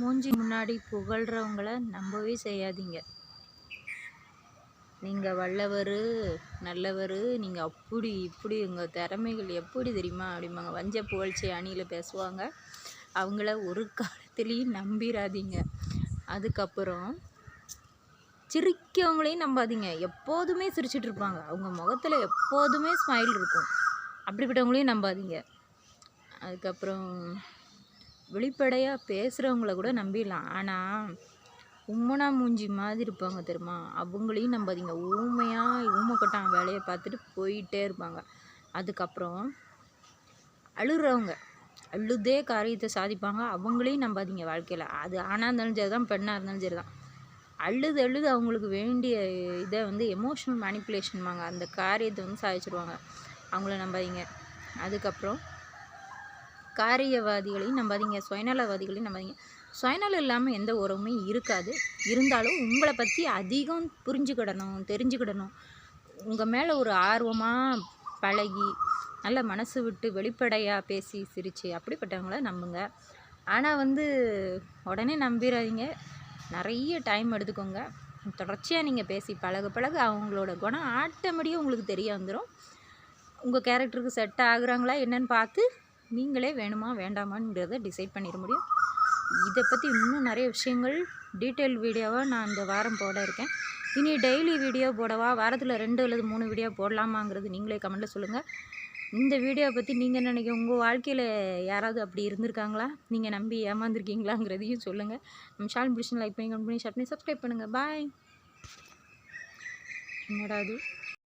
மூஞ்சி முன்னாடி புகழ்கிறவங்கள நம்பவே செய்யாதீங்க. நீங்கள் வல்லவர் நல்லவர் நீங்கள் அப்படி இப்படி உங்கள் திறமைகள் எப்படி தெரியுமா அப்படிம்பாங்க. வஞ்ச புகழ்ச்சி அணியில் பேசுவாங்க. அவங்கள ஒரு காலத்துலேயும் நம்பிடாதீங்க அதுக்கப்புறம் சிரிக்கவங்களையும் நம்பாதீங்க. எப்போதுமே சிரிச்சிட்டு இருப்பாங்க. அவங்க முகத்தில் எப்போதுமே ஸ்மைல் இருக்கும். அப்படிப்பட்டவங்களையும் நம்பாதீங்க. அதுக்கப்புறம் வெளிப்படையாக பேசுகிறவங்கள கூட நம்பிடலாம். ஆனால் உம்மனா மூஞ்சி மாதிரி இருப்பாங்க தெரியுமா? அவங்களையும் நம்பாதீங்க. ஊமையாக ஊமைக்கட்டான் வேலையை பார்த்துட்டு போயிட்டே இருப்பாங்க. அதுக்கப்புறம் அழுகிறவங்க அழுதே காரியத்தை சாதிப்பாங்க. அவங்களையும் நம்பாதீங்க வாழ்க்கையில். அது ஆணாக இருந்தாலும் சரி தான் பெண்ணாக இருந்தாலும் சரி தான். அழுது அழுது அவங்களுக்கு வேண்டிய இதை வந்து எமோஷ்னல் மேனிப்புலேஷன்பாங்க அந்த காரியத்தை வந்து சாதிச்சிடுவாங்க அவங்கள நம்பாதீங்க. அதுக்கப்புறம் காரியவாதிகளையும் நம்பாதீங்க சுயநலவாதிகளையும் நம்பாதீங்க. சுயநலம் இல்லாமல் எந்த உறவுமே இருக்காது. இருந்தாலும் உங்களை பற்றி அதிகம் புரிஞ்சுக்கிடணும் தெரிஞ்சுக்கிடணும். உங்கள் மேலே ஒரு ஆர்வமாக பழகி நல்ல மனசு விட்டு வெளிப்படையாக பேசி சிரித்து அப்படிப்பட்டவங்கள நம்புங்க. ஆனால் வந்து உடனே நம்பிடாதீங்க நிறைய டைம் எடுத்துக்கோங்க. தொடர்ச்சியாக நீங்கள் பேசி பழக பழக அவங்களோட குணம் ஆட்டோமேட்டிக்காக உங்களுக்கு தெரிய வந்துடும் உங்கள் கேரக்டருக்கு செட் ஆகுறாங்களா என்னன்னு பார்த்து நீங்களே வேணுமா வேண்டாமான்றதை டிசைட் பண்ணிட முடியும். இதை பற்றி இன்னும் நிறைய விஷயங்கள் டீட்டெயில் வீடியோவாக நான் இந்த வாரம் போட இருக்கேன். இனி டெய்லி வீடியோ போடவா வாரத்தில் ரெண்டு அல்லது மூணு வீடியோ போடலாமாங்கிறது நீங்களே கமெண்ட்டில் சொல்லுங்கள் இந்த வீடியோவை பற்றி நீங்கள் நினைக்க உங்கள் வாழ்க்கையில் யாராவது அப்படி இருந்திருக்காங்களா? நீங்கள் நம்பி ஏமாந்துருக்கீங்களாங்கிறதையும் சொல்லுங்கள் நம்ம ஷால் பிடிச்சி லைக் பண்ணி கமெண்ட் பண்ணி ஷார்ட் பண்ணி சப்ஸ்கிரைப் பண்ணுங்கள் பாய் என்னடா அது